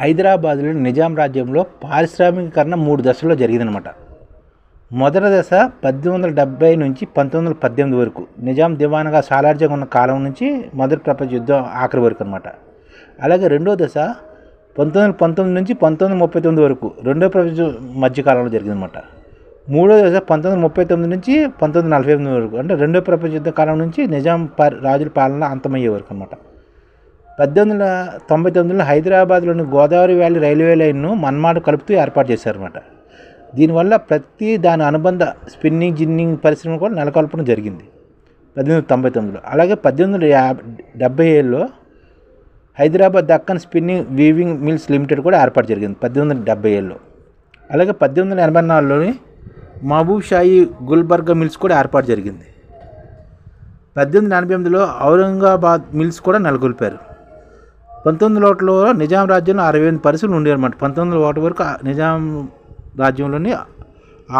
హైదరాబాద్లోని నిజాం రాజ్యంలో పారిశ్రామికీకరణ మూడు దశల్లో జరిగిందనమాట మొదటి దశ పద్దెనిమిది వందల డెబ్బై నుంచి పంతొమ్మిది వందల పద్దెనిమిది వరకు. నిజాం దివాన్గా సాలార్జంగా ఉన్న కాలం నుంచి మొదటి ప్రపంచ యుద్ధం ఆఖరి వరకు అనమాట అలాగే రెండో దశ పంతొమ్మిది వందల పంతొమ్మిది నుంచి పంతొమ్మిది వందల ముప్పై తొమ్మిది వరకు రెండో ప్రపంచ మధ్యకాలంలో జరిగిందనమాట మూడో దశ పంతొమ్మిది వందల ముప్పై తొమ్మిది నుంచి పంతొమ్మిది వందల నలభై ఎనిమిది వరకు. అంటే రెండో ప్రపంచ యుద్ధ కాలం నుంచి నిజాం పరి రాజుల పాలన అంతమయ్యే వరకు అనమాట పద్దెనిమిది వందల తొంభై తొమ్మిదిలో హైదరాబాద్లోని గోదావరి వ్యాలీ రైల్వే లైన్ను మన్మాడు కలుపుతూ ఏర్పాటు చేశారన్నమాట. దీనివల్ల ప్రతి దాని అనుబంధ స్పిన్నింగ్ జిన్నింగ్ పరిశ్రమ కూడా నెలకొల్పడం జరిగింది పద్దెనిమిది వందల తొంభై తొమ్మిదిలో. అలాగే పద్దెనిమిది వందల యాభై డెబ్బై ఏడులో Hyderabad Deccan spinning weaving mills limited కూడా ఏర్పాటు జరిగింది పద్దెనిమిది వందల డెబ్బై ఏడులో. అలాగే పద్దెనిమిది వందల ఎనభై నాలుగులోని మహబూబ్ షాయి గుల్బర్గా మిల్స్ కూడా ఏర్పాటు జరిగింది. పద్దెనిమిది ఎనభై ఎనిమిదిలో ఔరంగాబాద్ మిల్స్ కూడా నెలకొల్పారు. పంతొమ్మిది ఒకటిలో నిజాం రాజ్యంలో అరవై ఎనిమిది పరిశ్రమలు ఉండేవి అనమాట పంతొమ్మిది వందల ఒకటి వరకు నిజాం రాజ్యంలోని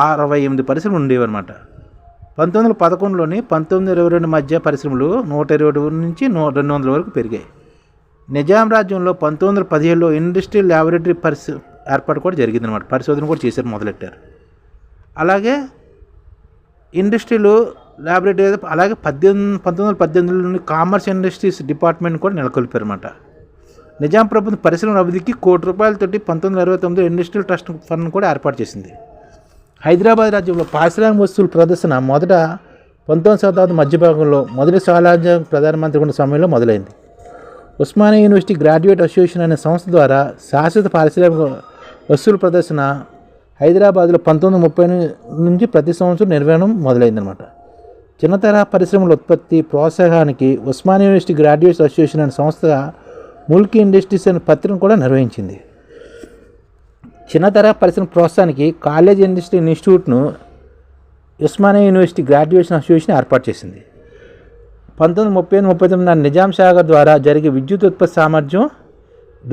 అరవై ఎనిమిది పరిశ్రమలు ఉండేవి అనమాట పంతొమ్మిది వందల పదకొండులోని పంతొమ్మిది ఇరవై రెండు మధ్య పరిశ్రమలు నూట ఇరవై ఒకటి నుంచి నూ రెండు వందల వరకు పెరిగాయి. నిజాం రాజ్యంలో పంతొమ్మిది వందల పదిహేడులో ఇండస్ట్రియల్ ల్యాబొరేటరీ పరిశ ఏర్పాటు కూడా జరిగింది అనమాట పరిశోధన కూడా చేశారు మొదలెట్టారు. అలాగే ఇండస్ట్రీలు ల్యాబొరేటరీ అలాగే పద్దెనిమిది పంతొమ్మిది వందల పద్దెనిమిదిలోని కామర్స్ ఇండస్ట్రీస్ డిపార్ట్మెంట్ కూడా నెలకొల్పారు అనమాట నిజాం ప్రభుత్వం పరిశ్రమల అభివృద్ధికి కోటి రూపాయలతోటి పంతొమ్మిది వందల ఇరవై తొమ్మిదిలో ఇండస్ట్రియల్ ట్రస్ట్ ఫండ్ కూడా ఏర్పాటు చేసింది. హైదరాబాద్ రాజ్యంలో పారిశ్రామిక వస్తువుల ప్రదర్శన మొదట పంతొమ్మిది శతాబ్దం మధ్య భాగంలో మొదటి సాలార్జంగ్ ప్రధానమంత్రి ఉన్న సమయంలో మొదలైంది. ఉస్మానియా యూనివర్సిటీ గ్రాడ్యుయేట్ అసోసియేషన్ అనే సంస్థ ద్వారా శాశ్వత పారిశ్రామిక వస్తువుల ప్రదర్శన హైదరాబాద్లో పంతొమ్మిది ముప్పై నుంచి ప్రతి సంవత్సరం నిర్వహణం మొదలైందనమాట చిన్నతరహా పరిశ్రమల ఉత్పత్తి ప్రోత్సాహానికి ఉస్మానియా యూనివర్సిటీ గ్రాడ్యుయేట్స్ అసోసియేషన్ అనే సంస్థ ముల్కీ ఇండస్ట్రీస్ అనే పత్రికను కూడా నిర్వహించింది. చిన్న తరహా పరిశ్రమ ప్రోత్సాహానికి కాలేజ్ ఇండస్ట్రీ ఇన్స్టిట్యూట్ను ఉస్మానియా యూనివర్సిటీ గ్రాడ్యుయేషన్ అసోసియేషన్ ఏర్పాటు చేసింది. పంతొమ్మిది ముప్పై ఎనిమిది ముప్పై తొమ్మిది నిజాం సాగర్ ద్వారా జరిగే విద్యుత్ ఉత్పత్తి సామర్థ్యం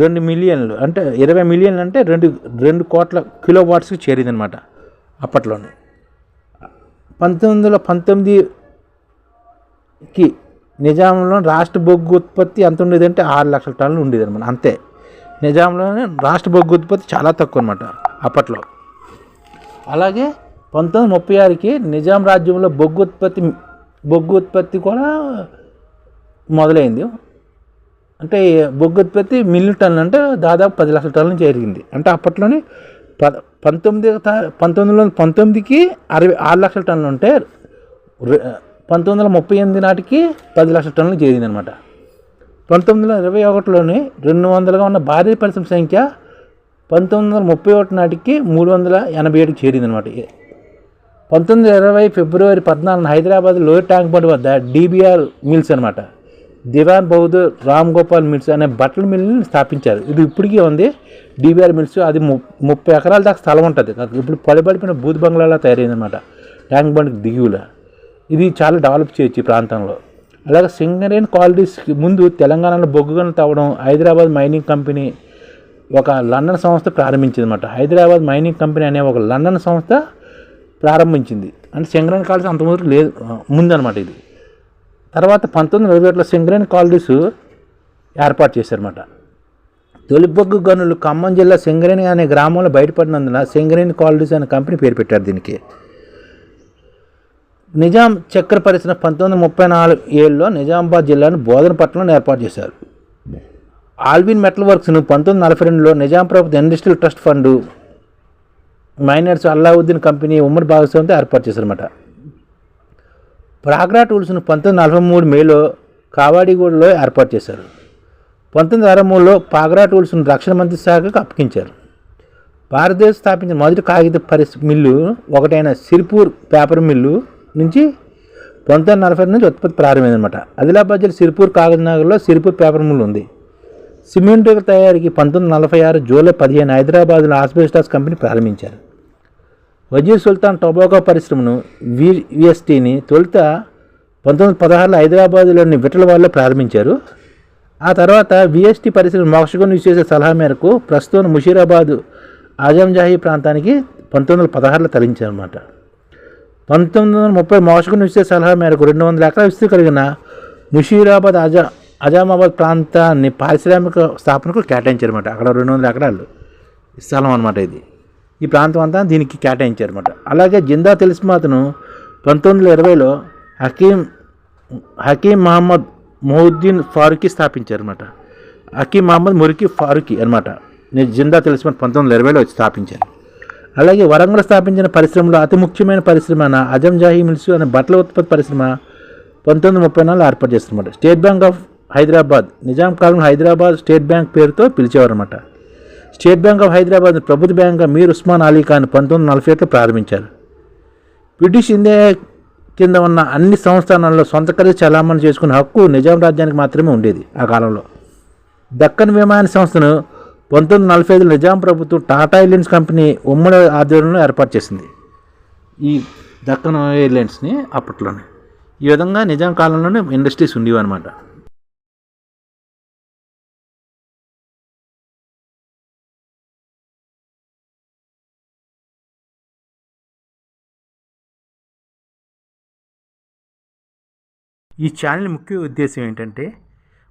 రెండు మిలియన్లు అంటే ఇరవై మిలియన్లు అంటే రెండు రెండు కోట్ల కిలో వాట్స్కి చేరిందనమాట అప్పట్లోనే. పంతొమ్మిది వందల పంతొమ్మిదికి నిజాంలో రాష్ట్ర బొగ్గు ఉత్పత్తి ఎంత ఉండేది అంటే ఆరు లక్షల టన్నులు ఉండేది అనమాట అంతే. నిజాంలోనే రాష్ట్ర బొగ్గు ఉత్పత్తి చాలా తక్కువ అనమాట అప్పట్లో. అలాగే పంతొమ్మిది ముప్పై ఆరుకి నిజాం రాజ్యంలో బొగ్గు ఉత్పత్తి బొగ్గు ఉత్పత్తి కూడా మొదలైంది. అంటే బొగ్గు ఉత్పత్తి మిల్లు టన్నులు అంటే దాదాపు పది లక్షల టన్నులు జరిగింది. అంటే అప్పట్లోనే ప పంతొమ్మిది పంతొమ్మిది వందల పంతొమ్మిదికి అరవై ఆరు లక్షల టన్నులు ఉంటే పంతొమ్మిది వందల ముప్పై ఎనిమిది నాటికి పది లక్షల టన్నులు చేరింది అనమాట పంతొమ్మిది వందల ఇరవై ఒకటిలోని రెండు వందలుగా ఉన్న భారీ పరిశ్రమ సంఖ్య పంతొమ్మిది వందల ముప్పై ఒకటి నాటికి మూడు వందల ఎనభై ఏడుకి చేరింది అనమాట పంతొమ్మిది వందల ఇరవై ఫిబ్రవరి పద్నాలుగున హైదరాబాద్ లోయర్ ట్యాంక్ బండ్ వద్ద డీబీఆర్ మిల్స్ అనమాట దివాన్ బహదూర్ రామ్ గోపాల్ మిల్స్ అనే బట్టల మిల్ని స్థాపించారు. ఇది ఇప్పటికీ ఉంది. డీబీఆర్ మిల్స్ అది ముప్పై ఎకరాల దాకా స్థలం ఉంటుంది. ఇప్పుడు పడిపడిపోయిన బూత్ బంగ్లాలా తయారైంది అనమాట ట్యాంక్ బండ్కి దిగువల. ఇది చాలా డెవలప్ చేయొచ్చు ఈ ప్రాంతంలో. అలాగే సింగరేన్ క్వాలిటీస్ ముందు తెలంగాణలో బొగ్గు గనులు తవ్వడం హైదరాబాద్ మైనింగ్ కంపెనీ ఒక లండన్ సంస్థ ప్రారంభించింది అనమాట హైదరాబాద్ మైనింగ్ కంపెనీ అనే ఒక లండన్ సంస్థ ప్రారంభించింది. అంటే సింగరేన్ కాలేజ్ అంతకుముందు లేదు ముందనమాట ఇది. తర్వాత పంతొమ్మిది వందల ఇరవై ఒకటిలో సింగరేన్ కాలనీస్ ఏర్పాటు చేశారన్నమాట. తొలి బొగ్గు గనులు ఖమ్మం జిల్లా సింగరేణి అనే గ్రామంలో బయటపడినందున సింగరేణి కాలనీస్ అనే కంపెనీ పేరు పెట్టారు దీనికి. నిజాం చక్కెర పరిశ్రమ పంతొమ్మిది ముప్పై నాలుగు ఏళ్ళలో నిజామాబాద్ జిల్లాను బోధనపట్నంలో ఏర్పాటు చేశారు. ఆల్విన్ మెటల్ వర్క్స్ను పంతొమ్మిది నలభై రెండులో నిజాం ప్రభుత్వ industrial trust fund miners Allauddin company ఉమ్మడి భాగస్వామితో ఏర్పాటు చేశారన్నమాట. ప్రాగ్రా టూల్స్ను పంతొమ్మిది నలభై మూడు మేలో కావాడిగూడలో ఏర్పాటు చేశారు. పంతొమ్మిది అరవై మూడులో పాగ్రా టూల్స్ను రక్షణ మంత్రి శాఖకు అప్పగించారు. భారతదేశం స్థాపించిన మొదటి కాగిత పరిస్ మిల్లు ఒకటైన సిర్పూర్ పేపర్ మిల్లు నుంచి పంతొమ్మిది నలభై నుంచి ఉత్పత్తి ప్రారంభమైందన్నమాట. ఆదిలాబాద్ జిల్లా సిరిపూర్ కాగజ్నగర్లో సిరిపూర్ పేపర్ మిల్ ఉంది. సిమెంట్ తయారీకి పంతొమ్మిది నలభై ఆరు జూలై పదిహేను హైదరాబాద్లో ఆస్బెస్టాస్ కంపెనీ ప్రారంభించారు. వజీర్ సుల్తాన్ టొబాకో పరిశ్రమను విఎస్టీని తొలుత పంతొమ్మిది పదహారులో హైదరాబాద్లోని విఠలవాడలో ప్రారంభించారు. ఆ తర్వాత విఎస్టీ పరిశ్రమ మోక్షగుని చేసే సలహా మేరకు ప్రస్తుతం ముషీరాబాద్ ఆజంజాహీ ప్రాంతానికి పంతొమ్మిది వందల పదహారులో తరలించారన్నమాట. పంతొమ్మిది వందల ముప్పై మోక్షగుని విశ్వ సలహా మేరకు రెండు వందల ఎకరాల విస్తృతి కలిగిన ముషీరాబాద్ అజా అజామాబాద్ ప్రాంతాన్ని పారిశ్రామిక స్థాపనకు కేటాయించారన్నమాట. అక్కడ రెండు వందల ఎకరాలు స్థలం అనమాట ఇది. ఈ ప్రాంతం అంతా దీనికి కేటాయించారన్నమాట. అలాగే జిందా తెలిసిమాతను పంతొమ్మిది వందల ఇరవైలో హకీం హకీం మహమ్మద్ మొహుద్దీన్ ఫారూఖీ స్థాపించారన్నమాట. హకీం మహమ్మద్ మురికి ఫారూఖీ అనమాట నేను జిందా తెలిసిమాత్ పంతొమ్మిది వందల ఇరవైలో వచ్చి స్థాపించారు అలాగే వరంగల్ స్థాపించిన పరిశ్రమలో అతి ముఖ్యమైన పరిశ్రమ అజం జాహీ మిల్స్ అనే బట్టల ఉత్పత్తి పరిశ్రమ పంతొమ్మిది ముప్పై నాలుగు ఏర్పాటు చేస్తున్నమాట. State bank of Hyderabad Nizam కాలంలో హైదరాబాద్ స్టేట్ బ్యాంక్ పేరుతో పిలిచేవారన్నమాట. స్టేట్ బ్యాంక్ ఆఫ్ హైదరాబాద్ ప్రభుత్వ బ్యాంక్గా మీర్ ఉస్మాన్ అలీ ఖాన్ పంతొమ్మిది నలభై ఏట్లో ప్రారంభించారు. బ్రిటిష్ ఇండియా కింద ఉన్న అన్ని సంస్థానాల్లో సొంత ఖరీదు చలామణి చేసుకునే హక్కు నిజాం రాజ్యానికి మాత్రమే ఉండేది ఆ కాలంలో. దక్కన్ విమాన సంస్థను పంతొమ్మిది నలభై ఐదులో నిజాం ప్రభుత్వం టాటా ఎయిర్లైన్స్ కంపెనీ ఉమ్మడి ఆధ్వర్యంలో ఏర్పాటు చేసింది. ఈ దక్కన్ ఎయిర్లైన్స్ని అప్పట్లోనే. ఈ విధంగా నిజాం కాలంలోనే ఇండస్ట్రీస్ ఉండేవి అనమాట ఈ ఛానల్ ముఖ్య ఉద్దేశం ఏంటంటే